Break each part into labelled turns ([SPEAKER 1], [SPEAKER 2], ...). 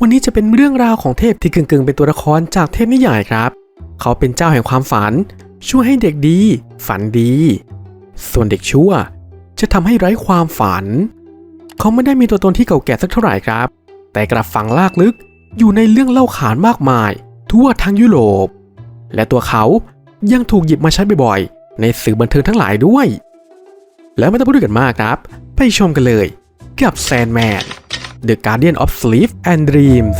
[SPEAKER 1] วันนี้จะเป็นเรื่องราวของเทพที่กึ่งๆเป็นตัวละครจากเทพนิยายครับ เขาเป็นเจ้าแห่งความฝัน ช่วยให้เด็กดี ฝันดี ส่วนเด็กชั่ว จะทำให้ไร้ความฝัน เขาไม่ได้มีตัวตนที่เก่าแก่สักเท่าไหร่ครับ แต่กลับฝังลากลึกอยู่ในเรื่องเล่าขานมากมาย ทั่วทั้งยุโรป และตัวเขายังถูกหยิบมาใช้บ่อยๆ ในสื่อบันเทิงทั้งหลายด้วย แล้วไม่ต้องพูดกันมากครับ ไปชมกันเลยกับ Sandman The Guardian of Sleep and Dreams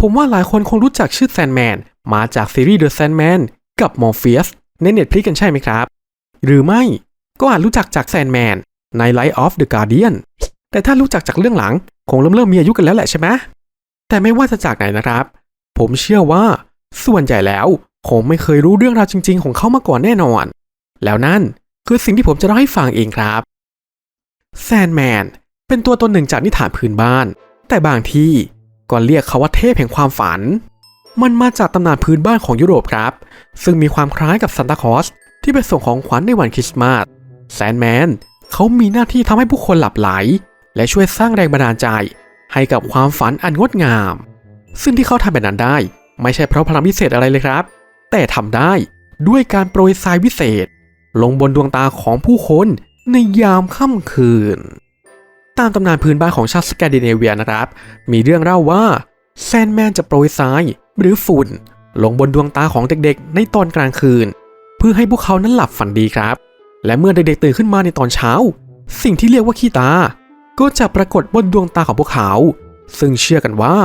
[SPEAKER 1] ผมว่าหลายคนคงรู้จักชื่อ Sandman มาจากซีรีส์ The Sandman กับ Morpheus ใน Netflix กันใช่ไหมครับ หรือไม่ก็อาจรู้จักจาก Sandman ใน Light of the Guardian แต่ถ้ารู้จักจากเรื่องหลัง คงเริ่มเริ่มมีอายุกันแล้วแหละใช่ไหมแต่ไม่ว่าจะจากไหนนะครับ ผมเชื่อว่าส่วนใหญ่แล้วคงไม่เคยรู้เรื่องราวจริง ๆ ของเขามาก่อนแน่นอน แล้วนั่นคือสิ่งที่ผมจะเล่าให้ฟังเองครับแซนแมนเป็นตัวตนหนึ่งจากนิทานพื้นบ้าน แต่บางที่ก็เรียกเขาว่าเทพแห่งความฝัน มันมาจากตำนานพื้นบ้านของยุโรปครับ ซึ่งมีความคล้ายกับซานตาคลอสที่ไปส่งของขวัญในวันคริสต์มาสแซนแมนเขามีหน้าที่ทำให้ผู้คนหลับไหล และช่วยสร้างแรงบันดาลใจ ให้กับความฝันอันงดงาม ซึ่งที่เขาทำแบบนั้นได้ ไม่ใช่เพราะพลังพิเศษอะไรเลยครับ แต่ทำได้ด้วยการโปรยทรายวิเศษ ลงบนดวงตาของผู้คนในยามค่ำคืน ตามตำนานพื้นบ้านของชาติสแกนดิเนเวียนะครับ มีเรื่องเล่าว่าแซนแมนจะโปรยทรายหรือฝุ่น ลงบนดวงตาของเด็กๆ ในตอนกลางคืน เพื่อให้พวกเขานั้นหลับฝันดีครับ และเมื่อเด็กๆตื่นขึ้นมาในตอนเช้า สิ่งที่เรียกว่าขี้ตา ก็จะปรากฏบนดวงตาของพวกเขา ซึ่งเชื่อกันว่า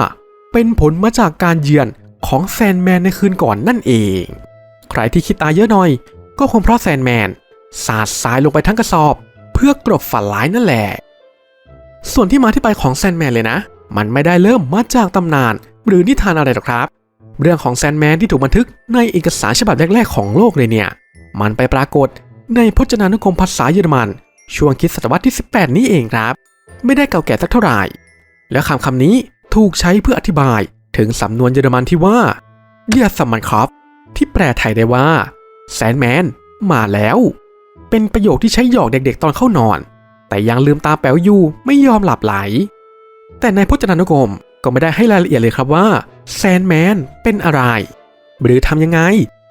[SPEAKER 1] เป็นผลมาจากการเยือนของแซนแมนในคืนก่อนนั่นเอง ใครที่คิดตาเยอะหน่อย ก็คงเพราะแซนแมนสาดทรายลงไปทั้งกระสอบ เพื่อกลบฝันร้ายนั่นแหละ ส่วนที่มาที่ไปของแซนแมนเลยนะ มันไม่ได้เริ่มมาจากตำนาน หรือนิทานอะไรหรอกครับ เรื่องของแซนแมนที่ถูกบันทึกในเอกสารฉบับแรกๆของโลกเลยเนี่ย มันไปปรากฏในพจนานุกรมภาษาเยอรมัน ช่วงคิดศตวรรษที่ 18 นี้เองครับ ไม่ได้เก่าแก่สักเท่าไหร่ แล้วคำคำนี้ถูกใช้เพื่ออธิบายถึงสำนวนเยอรมันที่ว่าเดียสมันคอฟที่แปลไทยได้ว่า แซนแมนมาแล้ว เป็นประโยคที่ใช้หยอกเด็กๆตอนเข้านอน แต่ยังลืมตาแป๋วอยู่ไม่ยอมหลับไหล แต่ในพจนานุกรมก็ไม่ได้ให้รายละเอียดเลยครับว่าแซนแมนเป็นอะไร หรือทำยังไง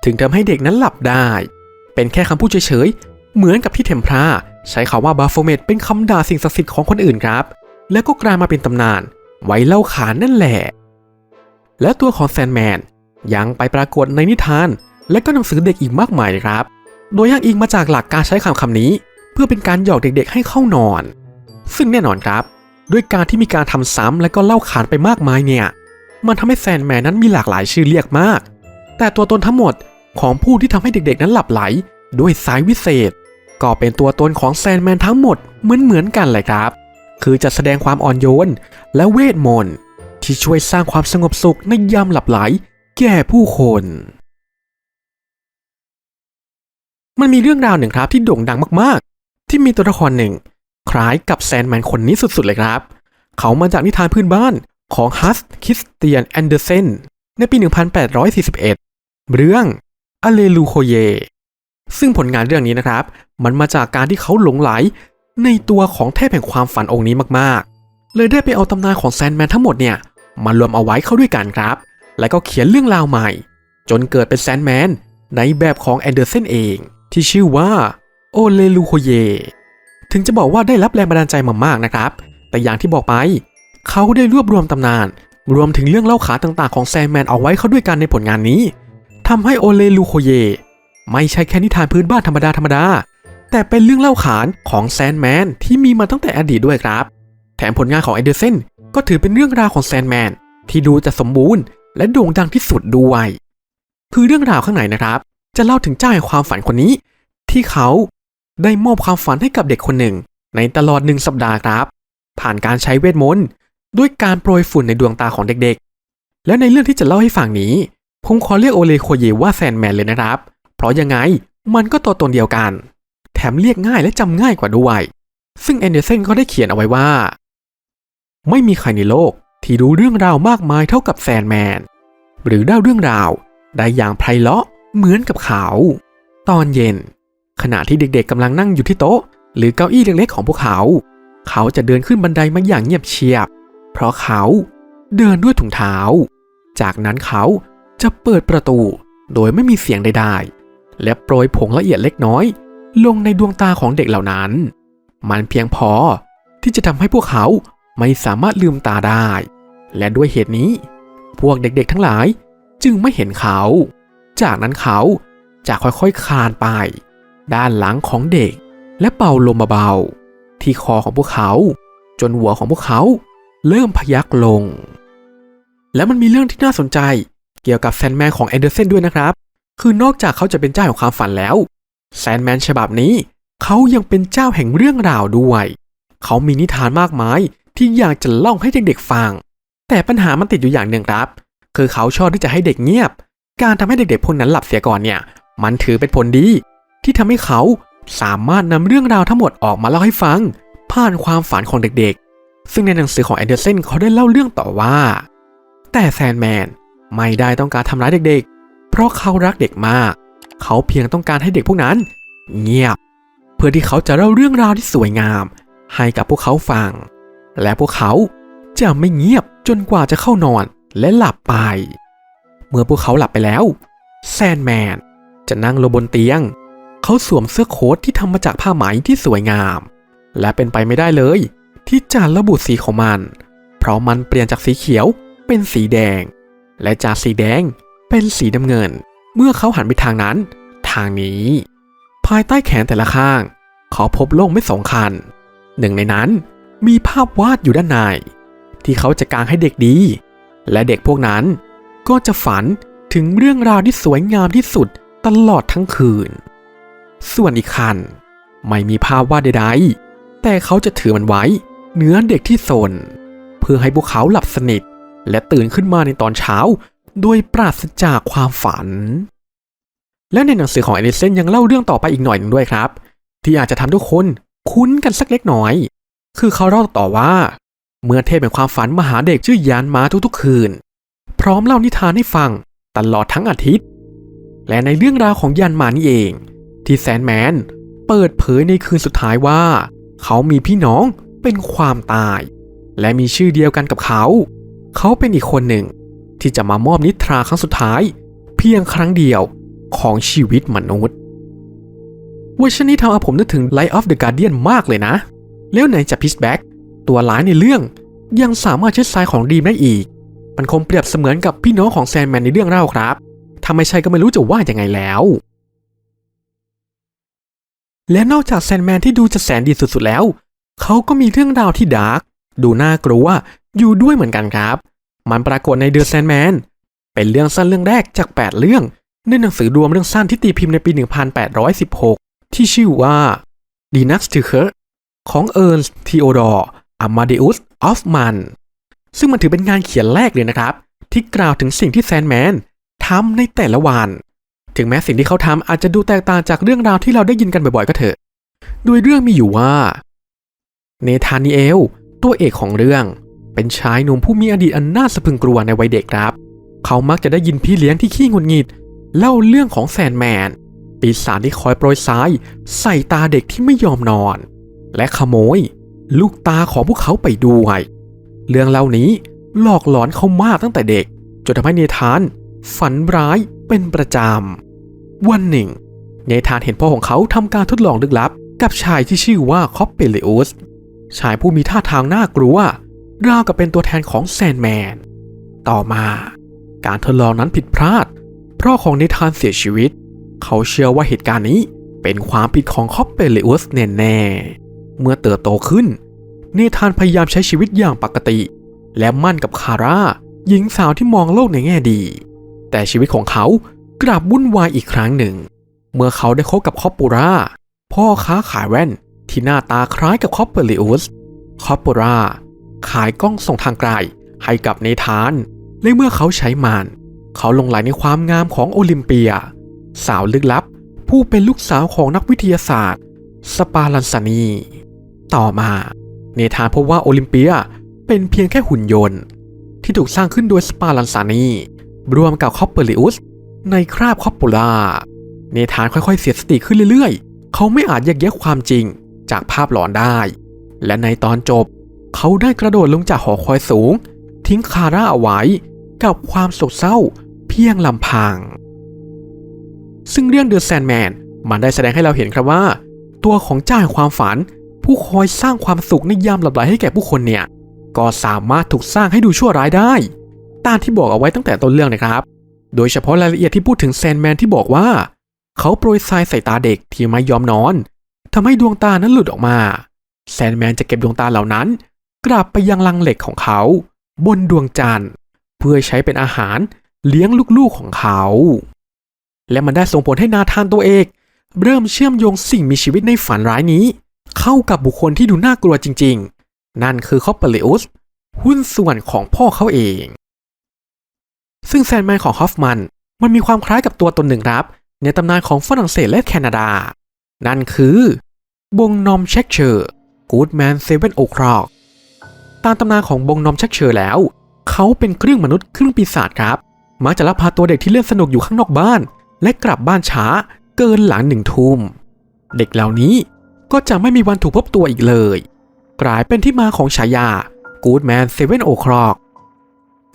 [SPEAKER 1] ถึงทำให้เด็กนั้นหลับได้ เป็นแค่คำพูดเฉยๆ เหมือนกับที่เทมพราใช้คาว่าบาโฟเมตเป็นคำด่าสิ่งศักดิ์สิทธิ์ของคนอื่นครับ แล้วก็กลายมาเป็นตำนาน ไว้เล่าขานนั่นแหละ และตัวของแซนแมนยังไปปรากฏในนิทาน และก็หนังสือเด็กอีกมากมายครับ โดยอ้างอิงมาจากหลักการใช้คำคำนี้ เพื่อเป็นการหยอกเด็กๆให้เข้านอน ซึ่งแน่นอนครับ ด้วยการที่มีการทำซ้ำและก็เล่าขานไปมากมายเนี่ย มันทำให้แซนแมนนั้นมีหลากหลายชื่อเรียกมาก แต่ตัวตนทั้งหมดของผู้ที่ทำให้เด็กๆ นั้นหลับไหล ด้วยสายวิเศษ ก็เป็นตัวตนของแซนแมนทั้งหมดเหมือนเหมือนๆกันเลยครับ คือจะแสดงความอ่อนโยนและเวทมนต์ที่ช่วยสร้างความสงบสุขในยามหลับไหล แก่ผู้คน มันมีเรื่องราวหนึ่งครับที่โด่งดังมากๆ ที่มีตัวละครหนึ่ง คล้ายกับแซนแมนคนนี้สุดๆเลยครับ เขามาจากนิทานพื้นบ้านของฮัสคิสเตียนแอนเดอร์เซนในปี 1841 เรื่องอเลลูโคเย ซึ่งผลงานเรื่องนี้นะครับ มันมาจากการที่เขาหลงไหลในตัวของเทพแห่งความฝันองค์นี้มากๆ เลยได้ไปเอาตำนานของแซนแมนทั้งหมดเนี่ยมารวมเอาไว้เข้าด้วยกันครับ แล้วก็เขียนเรื่องราวใหม่ จนเกิดเป็นแซนแมนในแบบของแอนเดอร์เซนเอง ที่ชื่อว่าโอเลลูโคเย ถึงจะบอกว่าได้รับแรงบันดาลใจมามากนะครับ แต่อย่างที่บอกไป เขาได้รวบรวมตำนาน รวมถึงเรื่องเล่าขานต่างๆของแซนแมนเอาไว้เข้าด้วยกันในผลงานนี้ทำให้โอเลลูโคเย ไม่ใช่แค่นิทานพื้นบ้านธรรมดาธรรมดา แต่เป็นเรื่องเล่าขานของแซนแมนที่มีมาตั้งแต่อดีตด้วยครับ แถมผลงานของแอเดอร์เซนก็ถือเป็นเรื่องราวของแซนแมนที่ดูจะสมบูรณ์ และโด่งดังที่สุดด้วย คือเรื่องราวข้างในนะครับ จะเล่าถึงเจ้าแห่งความฝันคนนี้ ที่เขาได้มอบความฝันให้กับเด็กคนหนึ่ง ในตลอดหนึ่งสัปดาห์ครับ ผ่านการใช้เวทมนต์ด้วยการโปรยฝุ่นในดวงตาของเด็กๆ และในเรื่องที่จะเล่าให้ฟังนี้ ผมขอเรียกโอเลโคเยว่าแซนแมนเลยนะครับ เพราะยังไงมันก็ตัวตนเดียวกัน แถมเรียกง่ายและจำง่ายกว่าด้วย ซึ่งแอนเดอร์เซนก็ได้เขียนเอาไว้ว่า ไม่มีใครในโลกที่รู้เรื่องราวมากมายเท่ากับแซนแมนหรือเล่าเรื่องราวได้อย่างไพเราะ เหมือนกับเขา ตอนเย็น ขณะที่เด็กๆกำลังนั่งอยู่ที่โต๊ะ หรือเก้าอี้เล็กๆของพวกเขา เขาจะเดินขึ้นบันไดมาอย่างเงียบเชียบ เพราะเขาเดินด้วยถุงเท้า จากนั้นเขาจะเปิดประตู โดยไม่มีเสียงใดๆ และโปรยผงละเอียดเล็กน้อย ลงในดวงตาของเด็กเหล่านั้น มันเพียงพอที่จะทำให้พวกเขาไม่สามารถลืมตาได้ และด้วยเหตุนี้ พวกเด็กๆทั้งหลายจึงไม่เห็นเขา จากนั้นเขาจะค่อยๆคลานไป ด้านหลังของเด็ก และเป่าลมเบาๆที่คอของพวกเขา จนหัวของพวกเขาเริ่มพยักลง และมันมีเรื่องที่น่าสนใจเกี่ยวกับแซนแมนของแอนเดอร์เซนด้วยนะครับ คือนอกจากเขาจะเป็นเจ้าแห่งความฝันแล้วแซนแมนฉบับนี้ เขายังเป็นเจ้าแห่งเรื่องราวด้วย เขามีนิทานมากมายที่อยากจะเล่าให้เด็กๆฟัง แต่ปัญหามันติดอยู่อย่างหนึ่งครับ คือเขาชอบที่จะให้เด็กเงียบ การทำให้เด็กๆพวกนั้นหลับเสียก่อนเนี่ยมันถือเป็นผลดี ที่ทำให้เขาสามารถนำเรื่องราวทั้งหมดออกมาเล่าให้ฟัง ผ่านความฝันของเด็กๆ ซึ่งในหนังสือของแอนเดอร์เซนเขาได้เล่าเรื่องต่อว่า แต่แซนแมนไม่ได้ต้องการทำร้ายเด็กๆ เพราะเขารักเด็กมาก เขาเพียงต้องการให้เด็กพวกนั้น เงียบ เพื่อที่เขาจะเล่าเรื่องราวที่สวยงาม ให้กับพวกเขาฟัง และพวกเขาจะไม่เงียบจนกว่าจะเข้านอนและหลับไป เมื่อพวกเขาหลับไปแล้ว แซนแมนจะนั่งลงบนเตียง เขาสวมเสื้อโค้ทที่ทำมาจากผ้าไหมที่สวยงาม และเป็นไปไม่ได้เลย ที่จะระบุสีของมัน เพราะมันเปลี่ยนจากสีเขียวเป็นสีแดง และจากสีแดงเป็นสีน้ำเงิน เมื่อเขาหันไปทางนั้น ทางนี้ ภายใต้แขนแต่ละข้าง เขาพบโล่งไม่สองคัน หนึ่งในนั้นมีภาพวาดอยู่ด้านในที่เขาจะกางให้เด็กดี และเด็กพวกนั้น ก็จะฝันถึงเรื่องราวที่สวยงามที่สุดตลอดทั้งคืน ส่วนอีกคัน ไม่มีภาพวาดใดๆ แต่เขาจะถือมันไว้เหนือเด็กที่สนเพื่อให้พวกเขาหลับสนิท และตื่นขึ้นมาในตอนเช้า โดยปราศจากความฝัน และในหนังสือของแอนิเซนยังเล่าเรื่องต่อไปอีกหน่อยหนึ่งด้วยครับ ที่อาจจะทำทุกคนคุ้นกันสักเล็กน้อย คือเขาเล่าต่อว่า เมื่อเทพแห่งความฝันมาหาเด็กชื่อยานมาทุกๆคืน ร้อมเล่านิทานให้ฟังตลอดทั้งอาทิตย์ และในเรื่องราวของยานมานี่เอง ที่แซนแมนเปิดเผยในคืนสุดท้ายว่า เขามีพี่น้องเป็นความตาย และมีชื่อเดียวกันกับเขา เขาเป็นอีกคนหนึ่ง ที่จะมามอบนิทราครั้งสุดท้าย เพียงครั้งเดียวของชีวิตมนุษย์เวอร์ชันนี้ทำเอาผมนึกถึง Light of the Guardian มากเลยนะ แล้วไหนจะพิชแบ็กตัวร้ายในเรื่องยังสามารถใช้สายของดีมได้อีก มันคงเปรียบเสมือนกับพี่น้องของแซนแมนในเรื่องเล่าครับ ถ้าไม่ใช่ก็ไม่รู้จะว่ายังไงแล้ว และนอกจากแซนแมนที่ดูจะแสนดีสุดๆแล้ว เขาก็มีเรื่องราวที่ดาร์ก ดูน่ากลัว อยู่ด้วยเหมือนกันครับ มันปรากฏในเดอะแซนแมน เป็นเรื่องสั้นเรื่องแรกจาก 8 เรื่อง ในหนังสือรวมเรื่องสั้นที่ตีพิมพ์ในปี 1816 ที่ชื่อว่า d i n a s t i c e r ของเอิร์นส์ทีโอดอร์อามาเดอุสออฟมัน ซึ่งมันถือเป็นงานเขียนแรกเลยนะครับ ที่กล่าวถึงสิ่งที่แซนแมนทำในแต่ละวัน ถึงแม้สิ่งที่เขาทำอาจจะดูแตกต่างจากเรื่องราวที่เราได้ยินกันบ่อยๆ ก็เถอะ โดยเรื่องมีอยู่ว่า เนธานีเอล ตัวเอกของเรื่อง เป็นชายหนุ่มผู้มีอดีตอันน่าสะพึงกลัวในวัยเด็กครับ เขามักจะได้ยินพี่เลี้ยงที่ขี้งุดหงิด เล่าเรื่องของแซนแมนปีศาจที่คอยโปรยทราย ใส่ตาเด็กที่ไม่ยอมนอน และขโมย ลูกตาของพวกเขาไปด้วย เรื่องเล่านี้หลอกหลอนเขามากตั้งแต่เด็ก จนทำให้เนธาน ฝันร้ายเป็นประจำ วันหนึ่ง เนธานเห็นพ่อของเขาทำการทดลองลึกลับ กับชายที่ชื่อว่าคอปเปเลอุสชายผู้มีท่าทางน่ากลัวราวกับเป็นตัวแทนของแซนแมน ต่อมา การทดลองนั้นผิดพลาด เพราะของเนธานเสียชีวิต เขาเชื่อว่าเหตุการณ์นี้เป็นความผิดของคอปเปเลอุสแน่ๆเมื่อเติบโตขึ้นเเนธานพยายามใช้ชีวิตอย่างปกติ และมั่นกับคาร่าหญิงสาวที่มองโลกในแง่ดี แต่ชีวิตของเขากลับวุ่นวายอีกครั้งหนึ่ง เมื่อเขาได้คบกับคอปปูราพ่อค้าขายแว่นที่หน้าตาคล้ายกับคอปเปอริอุสคอปปูราขายกล้องส่งทางไกลให้กับเนธานและเมื่อเขาใช้มันเขาหลงไหลในความงามของโอลิมเปีย สาวลึกลับ ผู้เป็นลูกสาวของนักวิทยาศาสตร์ สปาลันซานี ต่อมา เนธานพบว่าโอลิมเปียเป็นเพียงแค่หุ่นยนต์ ที่ถูกสร้างขึ้นโดยสปาลันซานีรวมกับคอปเปอริอุสในคราบคอปปูล่าเนธานค่อยๆเสียสติขึ้นเรื่อยๆ เขาไม่อาจแยกแยะความจริงจากภาพหลอนได้ และในตอนจบ เขาได้กระโดดลงจากหอคอยสูง ทิ้งคาร่าเอาไว้กับความโศกเศร้าเพียงลำพัง ซึ่งเรื่อง The Sandman มันได้แสดงให้เราเห็นครับว่า ตัวของเจ้าแห่งความฝัน ผู้คอยสร้างความสุขในยามหลับไหลให้แก่ผู้คนเนี่ย ก็สามารถถูกสร้างให้ดูชั่วร้ายได้ ตามที่บอกเอาไว้ตั้งแต่ต้นเรื่องนะครับ โดยเฉพาะรายละเอียดที่พูดถึงแซนแมนที่บอกว่า เขาโปรยทรายใส่ตาเด็กที่ไม่ยอมนอนทำให้ดวงตานั้นหลุดออกมา แซนแมนจะเก็บดวงตาเหล่านั้น กลับไปยังลังเหล็กของเขา บนดวงจันทร์ เพื่อใช้เป็นอาหารเลี้ยงลูกๆของเขา และมันได้ส่งผลให้นาธานตัวเอก เริ่มเชื่อมโยงสิ่งมีชีวิตในฝันร้ายนี้ เข้ากับบุคคลที่ดูน่ากลัวจริง ๆ นั่นคือคอปเปอร์เลอุสหุ้นส่วนของพ่อเขาเอง ซึ่งแซนแมนของฮอฟมัน มันมีความคล้ายกับตัวตนหนึ่งครับ ในตำนานของฝรั่งเศสและแคนาดา นั่นคือบงนอมเช็คเชอร์กูดแมนเซเว่นโอครอกตามตำนานของบงนอมเช็คเชอร์แล้ว เขาเป็นครึ่งมนุษย์ครึ่งปีศาจครับมักจะลักพาตัวเด็กที่เล่นสนุกอยู่ข้างนอกบ้าน และกลับบ้านช้าเกินหลังหนึ่งทุ่มเด็กเหล่านี้ ก็จะไม่มีวันถูกพบตัวอีกเลย กลายเป็นที่มาของฉายา Good Man Seven O'Clock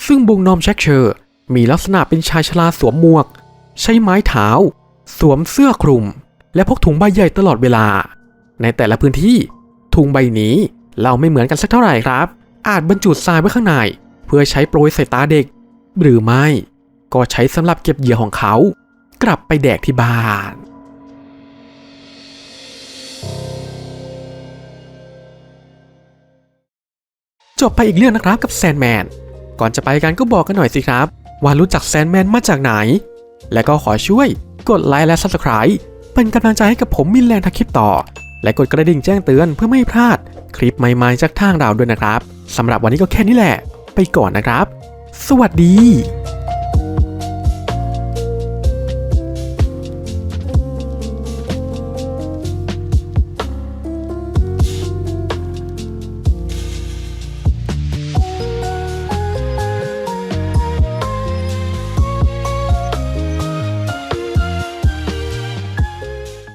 [SPEAKER 1] ซึ่งบุงนอมแช็คเชอร์ มีลักษณะเป็นชายชราสวมหมวก ใช้ไม้เท้า สวมเสื้อคลุม และพกถุงใบใหญ่ตลอดเวลา ในแต่ละพื้นที่ ถุงใบนี้เราไม่เหมือนกันสักเท่าไหร่ครับ อาจบรรจุทรายไว้ข้างใน เพื่อใช้โปรยใส่ตาเด็ก หรือไม่ ก็ใช้สำหรับเก็บเหยื่อของเขา กลับไปแดกที่บ้าน จบไปอีกเรื่องนะครับกับแซนแมนก่อนจะไปกันก็บอกกันหน่อยสิครับ ว่ารู้จักแซนแมนมาจากไหน และก็ขอช่วยกดไลค์และ Subscribe เป็นกำลังใจให้กับผมมินแรงทักคลิปต่อ และกดกระดิ่งแจ้งเตือนเพื่อไม่พลาด คลิปใหม่ๆจากทางเราด้วยนะครับสำหรับวันนี้ก็แค่นี้แหละ ไปก่อนนะครับ สวัสดี